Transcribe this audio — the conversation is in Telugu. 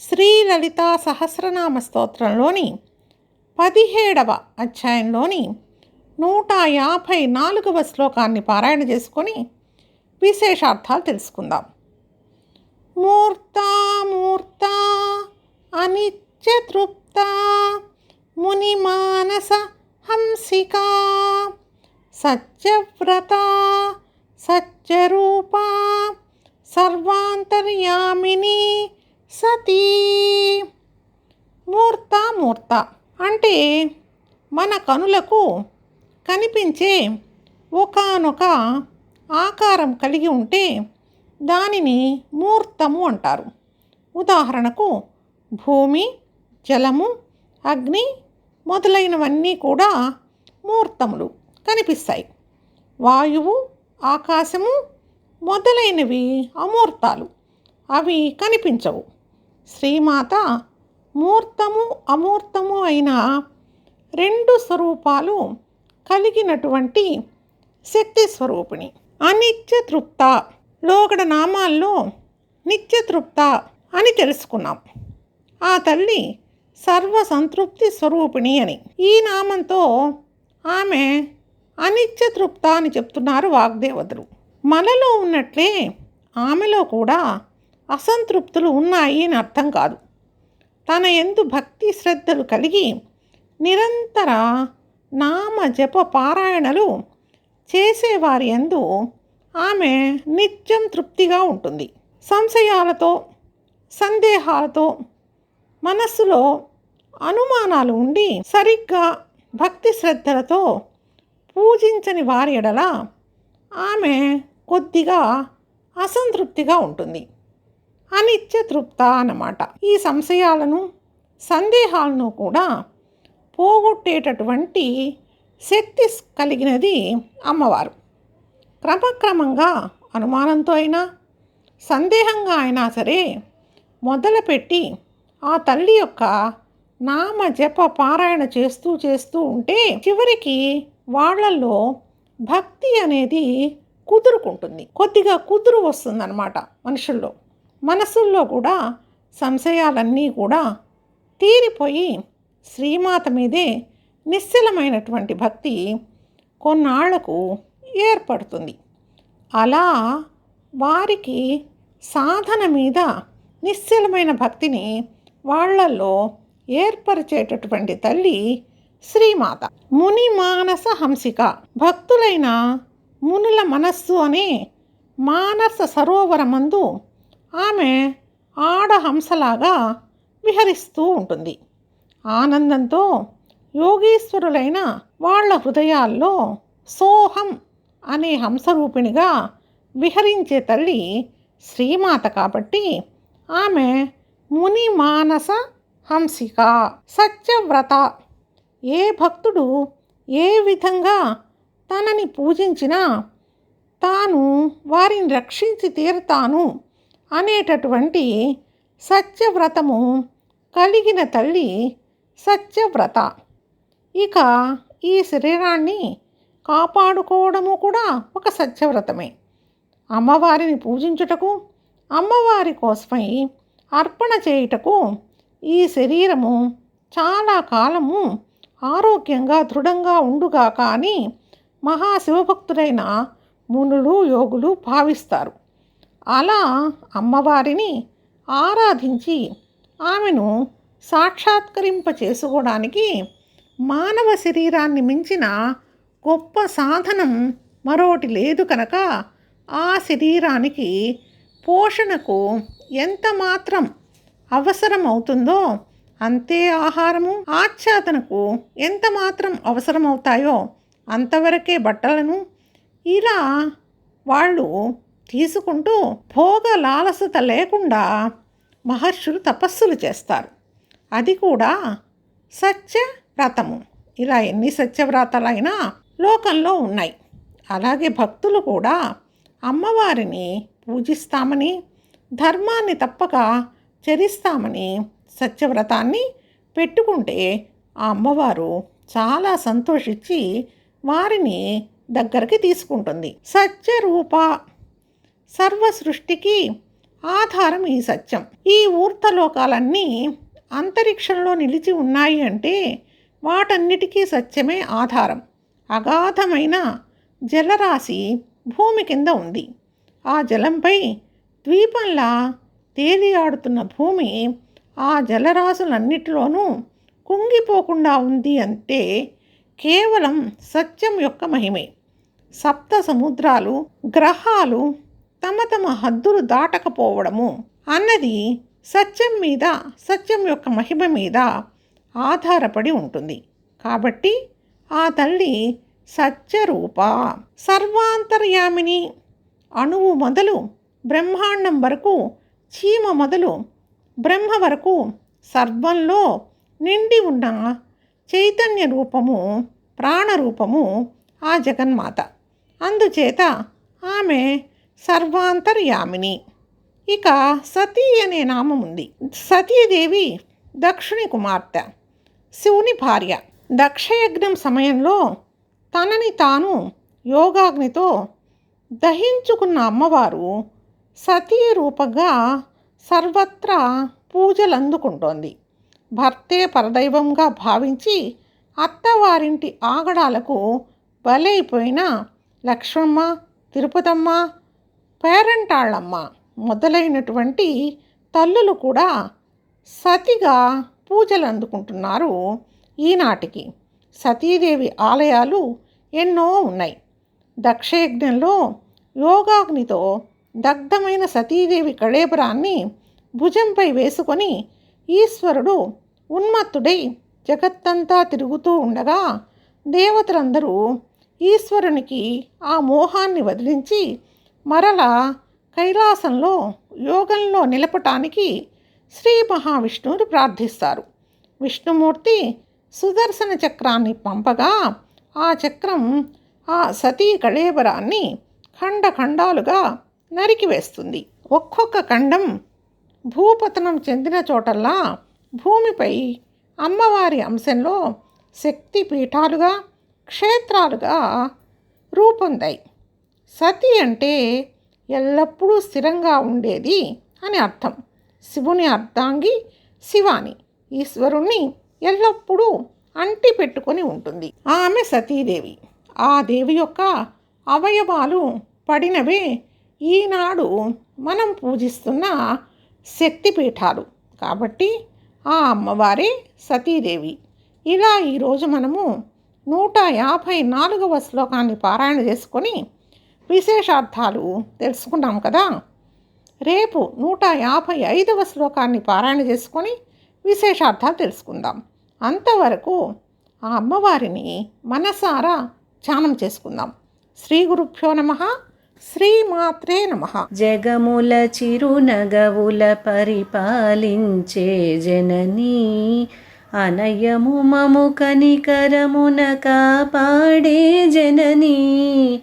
శ్రీ లలితా సహస్రనామ స్తోత్రంలోని పదిహేడవ అధ్యాయంలోని నూట యాభై నాలుగవ శ్లోకాన్ని పారాయణ చేసుకొని విశేషార్థాలు తెలుసుకుందాం. మూర్తామూర్త అనిత్యతృప్త మునిమానస హంసికా సత్యవ్రత సత్యరూపా సతీ మూర్త మూర్త. అంటే మన కనులకు కనిపించే ఒకానొక ఆకారం కలిగి ఉంటే దానిని మూర్తము అంటారు. ఉదాహరణకు భూమి జలము అగ్ని మొదలైనవన్నీ కూడా మూర్తములు కనిపిస్తాయి. వాయువు ఆకాశము మొదలైనవి అమూర్తాలు. అవి కనిపించవు. శ్రీమాత మూర్తము అమూర్తము అయిన రెండు స్వరూపాలు కలిగినటువంటి శక్తి స్వరూపిణి. అనిత్య తృప్త. లోగడ నామాల్లో నిత్యతృప్త అని తెలుసుకున్నాం. ఆ తల్లి సర్వ సంతృప్తి స్వరూపిణి అని. ఈ నామంతో ఆమె అనిత్య తృప్త అని చెప్తున్నారు వాగ్దేవతలు. మనలో ఉన్నట్లే ఆమెలో కూడా అసంతృప్తులు ఉన్నాయి అని అర్థం కాదు. తన ఎందు భక్తి శ్రద్ధలు కలిగి నిరంతర నామ జప పారాయణలు చేసేవారి ఎందు ఆమె నిత్యం తృప్తిగా ఉంటుంది. సంశయాలతో సందేహాలతో మనస్సులో అనుమానాలు ఉండి సరిగ్గా భక్తి శ్రద్ధలతో పూజించని వారి ఎడల ఆమె కొద్దిగా అసంతృప్తిగా ఉంటుంది. అనిత్య తృప్త అన్నమాట. ఈ సంశయాలను సందేహాలను కూడా పోగొట్టేటటువంటి శక్తి కలిగినది అమ్మవారు. క్రమక్రమంగా అనుమానంతో అయినా సందేహంగా అయినా సరే మొదలుపెట్టి ఆ తల్లి యొక్క నామ జప పారాయణ చేస్తూ చేస్తూ ఉంటే చివరికి వాళ్ళల్లో భక్తి అనేది కుదురుకుంటుంది. కొద్దిగా కుదురు వస్తుందన్నమాట మనుషుల్లో. మనసుల్లో కూడా సంశయాలన్నీ కూడా తీరిపోయి శ్రీమాత మీదే నిశ్చలమైనటువంటి భక్తి కొన్నాళ్ళకు ఏర్పడుతుంది. అలా వారికి సాధన మీద నిశ్చలమైన భక్తిని వాళ్ళల్లో ఏర్పరిచేటటువంటి తల్లి శ్రీమాత. ముని మానస హంసిక. భక్తులైన మునుల మనస్సు అనే మానస సరోవరమందు ఆమె ఆడహంసలాగా విహరిస్తూ ఉంటుంది. ఆనందంతో యోగీశ్వరులైన వాళ్ళ హృదయాల్లో సోహం అనే హంసరూపిణిగా విహరించే తల్లి శ్రీమాత కాబట్టి ఆమె ముని మానస హంసిక సత్యవ్రత. ఏ భక్తుడు ఏ విధంగా తనని పూజించినా తాను వారిని రక్షించి తీరుతాను అనేటటువంటి సత్యవ్రతము కలిగిన తల్లి సత్యవ్రత. ఇక ఈ శరీరాన్ని కాపాడుకోవడము కూడా ఒక సత్యవ్రతమే. అమ్మవారిని పూజించుటకు అమ్మవారి కోసమై అర్పణ చేయుటకు ఈ శరీరము చాలా కాలము ఆరోగ్యంగా దృఢంగా ఉండుగాక అని మహాశివభక్తుడైన మునులు యోగులు భావిస్తారు. అలా అమ్మవారిని ఆరాధించి ఆమెను సాక్షాత్కరింప చేసుకోవడానికి మానవ శరీరాన్ని మించిన గొప్ప సాధనం మరోటి లేదు కనుక ఆ శరీరానికి పోషణకు ఎంత మాత్రం అవసరం అవుతుందో అంతే ఆహారము ఆచ్ఛాదనకు ఎంత మాత్రం అవసరమవుతాయో అంతవరకే బట్టలను ఇలా వాళ్ళు తీసుకుంటూ భోగ లాలసత లేకుండా మహర్షులు తపస్సులు చేస్తారు. అది కూడా సత్య వ్రతము ఇలా ఎన్ని సత్యవ్రతాలైనా లోకంలో ఉన్నాయి. అలాగే భక్తులు కూడా అమ్మవారిని పూజిస్తామని ధర్మాన్ని తప్పక చరిస్తామని సత్యవ్రతాన్ని పెట్టుకుంటే ఆ అమ్మవారు చాలా సంతోషించి వారిని దగ్గరికి తీసుకుంటుంది. సత్యరూప సర్వ సృష్టికి ఆధారం ఈ సత్యం. ఈ ఊర్తలోకాలన్నీ అంతరిక్షంలో నిలిచి ఉన్నాయి అంటే వాటన్నిటికీ సత్యమే ఆధారం. అగాధమైన జలరాశి భూమి కింద ఉంది. ఆ జలంపై ద్వీపంలా తేలియాడుతున్న భూమి ఆ జలరాశులన్నిటిలోనూ కుంగిపోకుండా ఉంది అంటే కేవలం సత్యం యొక్క మహిమే. సప్త సముద్రాలు గ్రహాలు తమ తమ హద్దులు దాటకపోవడము అన్నది సత్యం మీద సత్యం యొక్క మహిమ మీద ఆధారపడి ఉంటుంది. కాబట్టి ఆ తల్లి సత్యరూప సర్వాంతర్యామిని అణువు మొదలు బ్రహ్మాండం వరకు చీమ మొదలు బ్రహ్మ వరకు సర్వంలో నిండి ఉన్న చైతన్య రూపము ప్రాణరూపము ఆ జగన్మాత. అందుచేత ఆమె సర్వాంతర్యామిని. ఇక సతీ అనే నామం ఉంది సతీదేవి దక్షుని కుమార్తె శివుని భార్య. దక్షయజ్ఞం సమయంలో తనని తాను యోగాగ్నితో దహించుకున్న అమ్మవారు సతీ రూపంగా సర్వత్రా పూజలు అందుకుంటోంది భర్తే పరదైవంగా భావించి అత్తవారింటి ఆగడాలకు బలైపోయిన లక్ష్మమ్మ తిరుపతమ్మ పేరంటాళ్ళమ్మ మొదలైనటువంటి తల్లులు కూడా సతిగా పూజలు అందుకుంటున్నారు ఈనాటికి. సతీదేవి ఆలయాలు ఎన్నో ఉన్నాయి. దక్షయజ్ఞంలో యోగాగ్నితో దగ్ధమైన సతీదేవి కళేబరాన్ని భుజంపై వేసుకొని ఈశ్వరుడు ఉన్మత్తుడై జగత్తంతా తిరుగుతూ ఉండగా దేవతలందరూ ఈశ్వరునికి ఆ మోహాన్ని వదిలించి మరల కైలాసంలో యోగంలో నిలపటానికి శ్రీ మహావిష్ణువుని ప్రార్థిస్తారు. విష్ణుమూర్తి సుదర్శన చక్రాన్ని పంపగా ఆ చక్రం ఆ సతీ కళేబరాన్ని ఖండ ఖండాలుగా నరికివేస్తుంది ఒక్కొక్క ఖండం భూపతనం చెందిన చోటల్లా భూమిపై అమ్మవారి అంశంలో శక్తి పీఠాలుగా క్షేత్రాలుగా రూపొందాయి. సతి అంటే ఎల్లప్పుడూ స్థిరంగా ఉండేది అని అర్థం. శివుని అర్ధాంగి శివాని ఈశ్వరుణ్ణి ఎల్లప్పుడూ అంటి పెట్టుకొని ఉంటుంది. ఆమె సతీదేవి. ఆ దేవి యొక్క అవయవాలు పడినవే ఈనాడు మనం పూజిస్తున్న శక్తిపీఠాలు. కాబట్టి ఆ అమ్మవారే సతీదేవి. ఇలా ఈరోజు మనము నూట యాభై నాలుగవ శ్లోకాన్ని పారాయణ చేసుకొని విశేషార్థాలు తెలుసుకున్నాం కదా? రేపు నూట యాభై ఐదవ శ్లోకాన్ని పారాయణ చేసుకొని విశేషార్థాలు తెలుసుకుందాం. అంతవరకు ఆ అమ్మవారిని మనసారా ధ్యానం చేసుకుందాం. శ్రీ గురుభ్యో నమ శ్రీమాత్రే నమ. జగముల చిరునగవుల పరిపాలించే జననీ అనయము మము కనికరమున కాపాడే జననీ